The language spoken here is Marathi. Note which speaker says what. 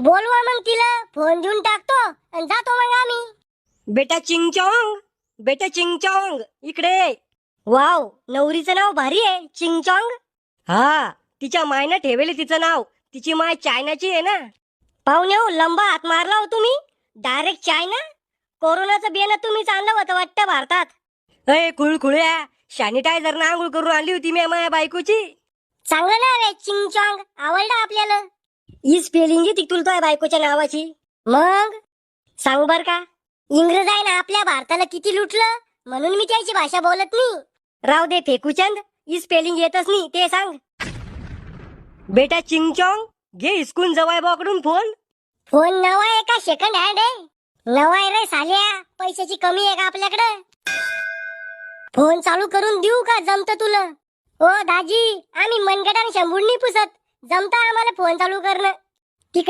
Speaker 1: बोलवा मग तिला. फोन देऊन टाकतो आणि जातो मग आम्ही.
Speaker 2: बेटा चिंगचॉंग बेटा चिंगचॉंग इकडे.
Speaker 1: वाव नवरीचं नाव भारी आहे चिंगचॉंग.
Speaker 2: हा तिच्या मायनं ठेवले तिचं नाव. तिची माय चायनाची आहे ना.
Speaker 1: पाहुणे हो लंबा हात मारला हो तुम्ही. Direct China. कोरोनाचं बियाणं तुम्हीच आणलं होतं वाटतं भारतात.
Speaker 2: अय खुळखुळ्या सॅनिटायझर ना आंघोळ करून आणली होती मी माझ्या बायकोची.
Speaker 1: चांगलं ना रे चिंगचॉंग. आवडलं आपल्याला. ही स्पेलिंग ती तुला बायकोच्या नावाची. मग? सांग बर का? इंग्रज आहे ना आपल्या भारताला किती लुटलं? म्हणून मी त्याची भाषा बोलत नाही. राव दे फेकूचंद ही स्पेलिंग येतच नाही ते सांग.
Speaker 2: बेटा चिंगचॉंग घे हिसकून जवाय बाकडून फोन
Speaker 1: फोन नवा आहे का? सेकंड हँड आहे. नवा आहे रे साल्या. पैशाची कमी आहे का आपल्याकडे? फोन चालू करून देऊ का? जमत तुला. ओ दाजी आम्ही मनगटाने शंभूर नाही पुसत. जमता आम्हाला फोन चालू करणं.